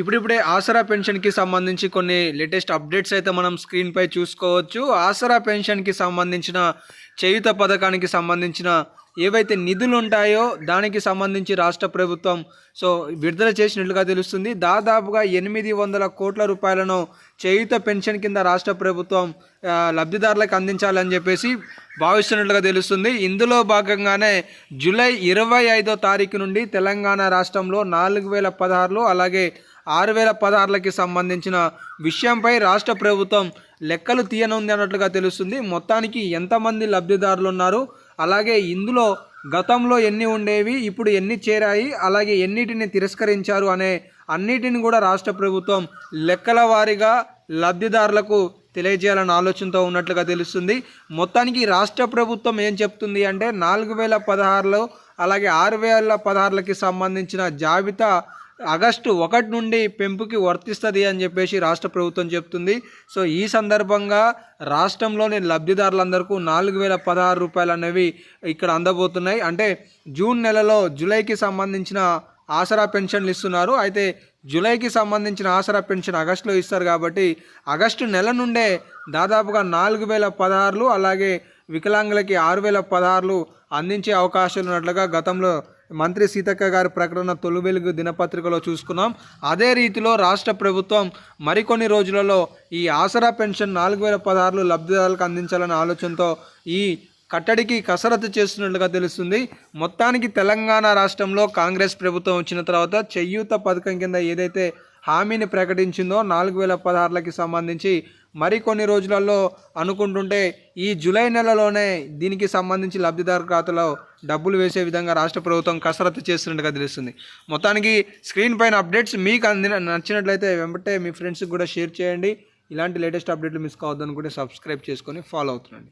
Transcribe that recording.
ఇప్పుడిప్పుడే ఆసరా పెన్షన్కి సంబంధించి కొన్ని లేటెస్ట్ అప్డేట్స్ అయితే మనం స్క్రీన్పై చూసుకోవచ్చు. ఆసరా పెన్షన్కి సంబంధించిన చేయుత పథకానికి సంబంధించిన ఏవైతే నిధులు ఉంటాయో దానికి సంబంధించి రాష్ట్ర ప్రభుత్వం సో విడుదల చేసినట్లుగా తెలుస్తుంది. దాదాపుగా ఎనిమిది వందల కోట్ల రూపాయలను చేయుత పెన్షన్ కింద రాష్ట్ర ప్రభుత్వం లబ్ధిదారులకు అందించాలని చెప్పేసి భావిస్తున్నట్లుగా తెలుస్తుంది. ఇందులో భాగంగానే జూలై ఇరవై ఐదో తారీఖు నుండి తెలంగాణ రాష్ట్రంలో నాలుగు వేల పదహారులో అలాగే ఆరు వేల పదహారులకి సంబంధించిన విషయంపై రాష్ట్ర ప్రభుత్వం లెక్కలు తీయనుంది అన్నట్లుగా తెలుస్తుంది. మొత్తానికి ఎంతమంది లబ్ధిదారులు ఉన్నారు అలాగే ఇందులో గతంలో ఎన్ని ఉండేవి? ఇప్పుడు ఎన్ని చేరాయి? అలాగే ఎన్నిటిని తిరస్కరించారు అనే అన్నిటిని కూడా రాష్ట్ర ప్రభుత్వం లెక్కల వారీగా లబ్ధిదారులకు తెలియజేయాలన్న ఆలోచనతో ఉన్నట్లుగా తెలుస్తుంది. మొత్తానికి రాష్ట్ర ప్రభుత్వం ఏం చెప్తుంది అంటే నాలుగు వేల పదహారులో అలాగే ఆరు వేల పదహారులకి సంబంధించిన జాబితా ఆగస్టు ఒకటి నుండి పెంపుకి వర్తిస్తుంది అని చెప్పేసి రాష్ట్ర ప్రభుత్వం చెప్తుంది. సో ఈ సందర్భంగా రాష్ట్రంలోని లబ్ధిదారులందరికీ నాలుగు వేల పదహారు రూపాయలు అనేవి ఇక్కడ అందబోతున్నాయి. అంటే జూన్ నెలలో జూలైకి సంబంధించిన ఆసరా పెన్షన్లు ఇస్తున్నారు. అయితే జూలైకి సంబంధించిన ఆసరా పెన్షన్ ఆగస్టులో ఇస్తారు కాబట్టి ఆగస్టు నెల నుండే దాదాపుగా నాలుగు వేల పదహారులు అలాగే వికలాంగులకి ఆరు వేల పదహారులు అందించే అవకాశాలు ఉన్నట్లుగా గతంలో మంత్రి సీతక్క గారి ప్రకటన తొలి వెలుగు దినపత్రికలో చూసుకున్నాం. అదే రీతిలో రాష్ట్ర ప్రభుత్వం మరికొన్ని రోజులలో ఈ ఆసరా పెన్షన్ నాలుగు వేల పదహారులు లబ్ధిదారులకు అందించాలనే ఆలోచనతో ఈ కట్టడికి కసరత్తు చేస్తున్నట్లుగా తెలుస్తుంది. మొత్తానికి తెలంగాణ రాష్ట్రంలో కాంగ్రెస్ ప్రభుత్వం వచ్చిన తర్వాత చెయ్యూత పథకం కింద ఏదైతే హామీని ప్రకటించిందో నాలుగు వేల పదహారులకి సంబంధించి మరికొన్ని రోజులలో అనుకుంటుంటే ఈ జూలై నెలలోనే దీనికి సంబంధించి లబ్ధిదారు ఖాతాలో డబ్బులు వేసే విధంగా రాష్ట్ర ప్రభుత్వం కసరత్తు చేస్తున్నట్టుగా తెలుస్తుంది. మొత్తానికి స్క్రీన్ పైన అప్డేట్స్ మీకు అందిన నచ్చినట్లయితే వెంబటే మీ ఫ్రెండ్స్కి కూడా షేర్ చేయండి. ఇలాంటి లేటెస్ట్ అప్డేట్లు మిస్ కావద్దు అనుకుంటే సబ్స్క్రైబ్ చేసుకొని ఫాలో అవుతుండండి.